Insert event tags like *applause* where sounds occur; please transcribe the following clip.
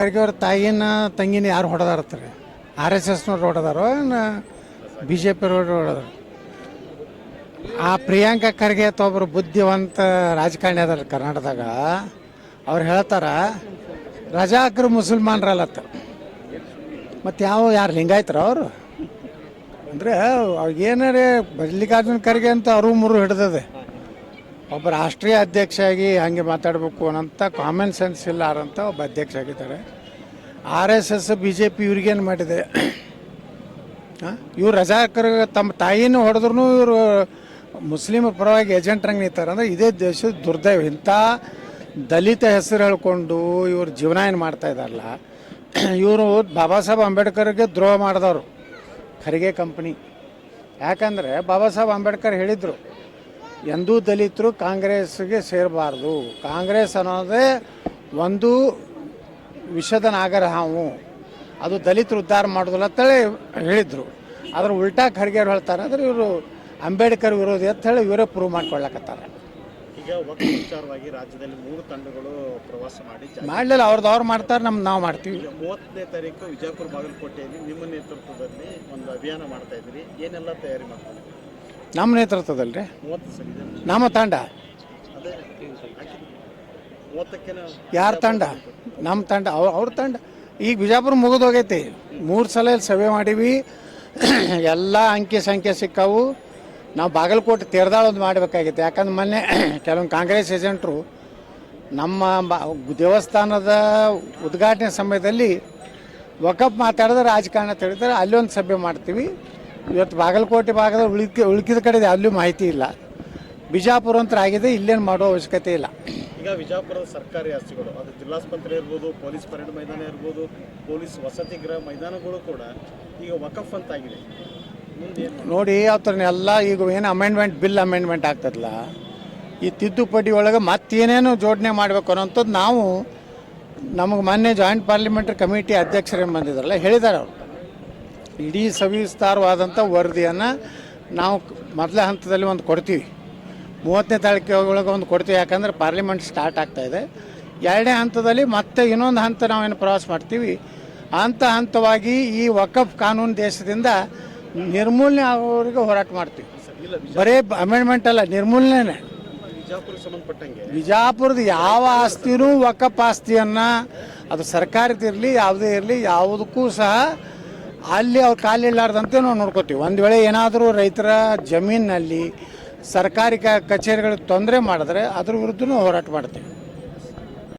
ಖರ್ಗೆ ಅವ್ರ ತಾಯಿನ ತಂಗಿನ ಯಾರು ಹೊಡೆದಾರತ್ತಾರೆ ಆರ್ ಎಸ್ ಎಸ್ನವ್ರು ಹೊಡೆದಾರೋ, ಏನು ಬಿ ಜೆ ಪಿಯವ್ರು ಹೊಡೆದಾರ? ಆ ಪ್ರಿಯಾಂಕಾ ಖರ್ಗೆ ಅಥವಾ ಒಬ್ಬರು ಬುದ್ಧಿವಂತ ರಾಜಕಾರಣಿ ಅದಾರ ಕರ್ನಾಟಕದಾಗ, ಅವ್ರು ಹೇಳ್ತಾರ, ರಜಾಕರು ಮುಸಲ್ಮಾನರಲ್ಲತ್ತ ಮತ್ತು ಯಾವ, ಯಾರು ಲಿಂಗಾಯ್ತರ ಅವರು? ಅಂದರೆ ಏನಾರೇ ಮಲ್ಲಿಕಾರ್ಜುನ ಖರ್ಗೆ ಅಂತ ಅರು ಮುರು ಹಿಡ್ದದೆ. ಒಬ್ಬ ರಾಷ್ಟ್ರೀಯ ಅಧ್ಯಕ್ಷ ಆಗಿ ಹಂಗೆ ಮಾತಾಡಬೇಕು ಅನ್ನೋಂಥ ಕಾಮನ್ ಸೆನ್ಸ್ ಇಲ್ಲ ಅಂತ ಒಬ್ಬ ಅಧ್ಯಕ್ಷ ಆಗಿದ್ದಾರೆ R S S B J P ಇವ್ರಿಗೇನು ಮಾಡಿದೆ? ಇವ್ರು ರಜಾಕರ್ ತಮ್ಮ ತಾಯಿನೂ ಹೊಡೆದ್ರು ಇವರು ಮುಸ್ಲಿಮರ ಪರವಾಗಿ ಏಜೆಂಟ್ರಂಗೆ ನಿಂತಾರೆ ಅಂದರೆ ಇದೇ ದೇಶದ ದುರ್ದೈವ. ಇಂಥ ದಲಿತ ಹೆಸರು ಹೇಳ್ಕೊಂಡು ಇವರು ಜೀವನ ಏನು ಮಾಡ್ತಾ ಇದ್ದಾರಲ್ಲ? ಇವರು ಬಾಬಾ ಸಾಹೇಬ್ ಅಂಬೇಡ್ಕರ್ಗೆ ದ್ರೋಹ ಮಾಡಿದವರು ಖರ್ಗೆ ಕಂಪ್ನಿ ಯಾಕಂದರೆ ಬಾಬಾ ಸಾಹೇಬ್ ಅಂಬೇಡ್ಕರ್ ಹೇಳಿದರು ಎಂದೂ ದಲಿತರು ಕಾಂಗ್ರೆಸ್ಗೆ ಸೇರಬಾರ್ದು. ಕಾಂಗ್ರೆಸ್ ಅನ್ನೋದೇ ಒಂದು ವಿಷದ ನಾಗರ ಹಾವು ಅದು ದಲಿತರು ಉದ್ಧಾರ ಮಾಡೋದಿಲ್ಲ ಅಂತೇಳಿ ಹೇಳಿದರು. ಅದ್ರ ಉಲ್ಟಾ ಖರ್ಗೆ ಅವ್ರು ಹೇಳ್ತಾರೆ ಅಂದ್ರೆ ಇವರು ಅಂಬೇಡ್ಕರ್ ವಿರೋಧಿ ಅಂತ ಹೇಳಿ ಇವರೇ ಪ್ರೂವ್ ಮಾಡ್ಕೊಳ್ಳಕತ್ತಾರೆ. ಈಗ ವಿಚಾರವಾಗಿ ರಾಜ್ಯದಲ್ಲಿ ಮೂರು ತಂಡಗಳು ಪ್ರವಾಸ ಮಾಡಿ ಮಾಡಲಿಲ್ಲ ಅವ್ರದ್ದು ಅವ್ರು ಮಾಡ್ತಾರೆ ನಮ್ದು ನಾವು ಮಾಡ್ತೀವಿ. ಮೂವತ್ತನೇ ತಾರೀಕು ವಿಜಯಪುರ ಬಾಗಲಕೋಟೆಯಲ್ಲಿ ನಿಮ್ಮ ನೇತೃತ್ವದಲ್ಲಿ ಒಂದು ಅಭಿಯಾನ ಮಾಡ್ತಾ ಇದ್ದೀರಿ. ಏನೆಲ್ಲ ತಯಾರಿ ಮಾಡ್ತಾ ನಮ್ಮ ನೇತೃತ್ವದಲ್ಲಿ ರೀ. ನಮ್ಮ ತಂಡ? ಯಾರ ತಂಡ? ನಮ್ಮ ತಂಡ ಅವ್ರ ಅವ್ರ ತಂಡ. ಈಗ ಬಿಜಾಪುರ ಮುಗಿದೋಗೈತಿ ಮೂರು ಸಲ ಇಲ್ಲಿ ಸಭೆ ಮಾಡೀವಿ. ಎಲ್ಲ ಅಂಕಿ ಸಂಖ್ಯೆ ಸಿಕ್ಕಾವು. ನಾವು ಬಾಗಲಕೋಟೆ ತೆರೆದಾಳೊಂದು ಮಾಡಬೇಕಾಗಿತ್ತು. ಯಾಕಂದ್ರೆ ಮೊನ್ನೆ *coughs* ಕೆಲವೊಂದು ಕಾಂಗ್ರೆಸ್ ಏಜೆಂಟರು ನಮ್ಮ ದೇವಸ್ಥಾನದ ಉದ್ಘಾಟನೆ ಸಮಯದಲ್ಲಿ ಒಕ್ಕಪ್ಪ ಮಾತಾಡಿದ್ರೆ ರಾಜಕಾರಣ ತಿಳಿದ್ರೆ ಅಲ್ಲಿ ಒಂದು ಸಭೆ ಮಾಡ್ತೀವಿ. ಇವತ್ತು ಬಾಗಲಕೋಟೆ ಭಾಗದ ಉಳಿಕೆ ಉಳ್ಕಿದ ಕಡೆ ಅಲ್ಲೂ ಮಾಹಿತಿ ಇಲ್ಲ. ಬಿಜಾಪುರ ಅಂತ ಆಗಿದೆ ಇಲ್ಲೇನು ಮಾಡೋ ಅವಶ್ಯಕತೆ ಇಲ್ಲ. ಈಗ ವಿಜಾಪುರದ ಸರ್ಕಾರಿ ಆಸ್ತಿಗಳು ಅದು ಜಿಲ್ಲಾಸ್ಪತ್ರೆ ಇರ್ಬೋದು ಪೊಲೀಸ್ ಪರೇಡ್ ಮೈದಾನ ಇರ್ಬೋದು ಪೊಲೀಸ್ ವಸತಿ ಗೃಹ ಮೈದಾನಗಳು ಕೂಡ ಈಗ ವಕಫ್ ಅಂತ ಆಗಿದೆ. ನೋಡಿ ಎಲ್ಲ ಈಗ ಏನು ಅಮೆಂಡ್ಮೆಂಟ್ ಬಿಲ್ ಅಮೆಂಡ್ಮೆಂಟ್ ಆಗ್ತದಲ್ಲ ಈ ತಿದ್ದುಪಡಿ ಒಳಗೆ ಮತ್ತೇನೇನು ಜೋಡಣೆ ಮಾಡಬೇಕು ಅನ್ನೋಂಥದ್ದು ನಾವು ನಮಗೆ ಮೊನ್ನೆ ಜಾಯಿಂಟ್ ಪಾರ್ಲಿಮೆಂಟ್ರಿ ಕಮಿಟಿ ಅಧ್ಯಕ್ಷರೇನು ಬಂದಿದ್ರಲ್ಲ ಹೇಳಿದ್ದಾರೆ ಅವರು. ಇಡೀ ಸವಿಸ್ತಾರವಾದಂಥ ವರದಿಯನ್ನು ನಾವು ಮೊದಲ ಹಂತದಲ್ಲಿ ಒಂದು ಕೊಡ್ತೀವಿ. ಮೂವತ್ತನೇ ತಾರೀಕು ಒಳಗೆ ಒಂದು ಕೊಡ್ತೀವಿ. ಯಾಕಂದ್ರೆ ಪಾರ್ಲಿಮೆಂಟ್ ಸ್ಟಾರ್ಟ್ ಆಗ್ತಾ ಇದೆ. ಎರಡನೇ ಹಂತದಲ್ಲಿ ಮತ್ತೆ ಇನ್ನೊಂದು ಹಂತ ನಾವೇನು ಪ್ರವಾಸ ಮಾಡ್ತೀವಿ. ಹಂತ ಹಂತವಾಗಿ ಈ ವಕಫ್ ಕಾನೂನು ದೇಶದಿಂದ ನಿರ್ಮೂಲನೆ ಆಗೋರಿಗೆ ಹೋರಾಟ ಮಾಡ್ತೀವಿ. ಬರೀ ಅಮೆಂಡ್ಮೆಂಟ್ ಅಲ್ಲ ನಿರ್ಮೂಲನೆ ಬಿಜಾಪುರದ ಯಾವ ಆಸ್ತಿನೂ ವಕಫ್ ಆಸ್ತಿಯನ್ನು, ಅದು ಸರ್ಕಾರದಿರಲಿ ಯಾವುದೇ ಇರಲಿ, ಯಾವುದಕ್ಕೂ ಸಹ ಅಲ್ಲಿ ಅವ್ರು ಕಾಲಿಲ್ಲಾರ್ದಂತೆ ನಾವು ನೋಡ್ಕೋತೀವಿ. ಒಂದು ವೇಳೆ ಏನಾದರೂ ರೈತರ ಜಮೀನಿನಲ್ಲಿ ಸರ್ಕಾರಿ ಕಚೇರಿಗಳಿಗೆ ತೊಂದರೆ ಮಾಡಿದ್ರೆ ಅದ್ರ ವಿರುದ್ಧನೂ ಹೋರಾಟ ಮಾಡ್ತೀವಿ.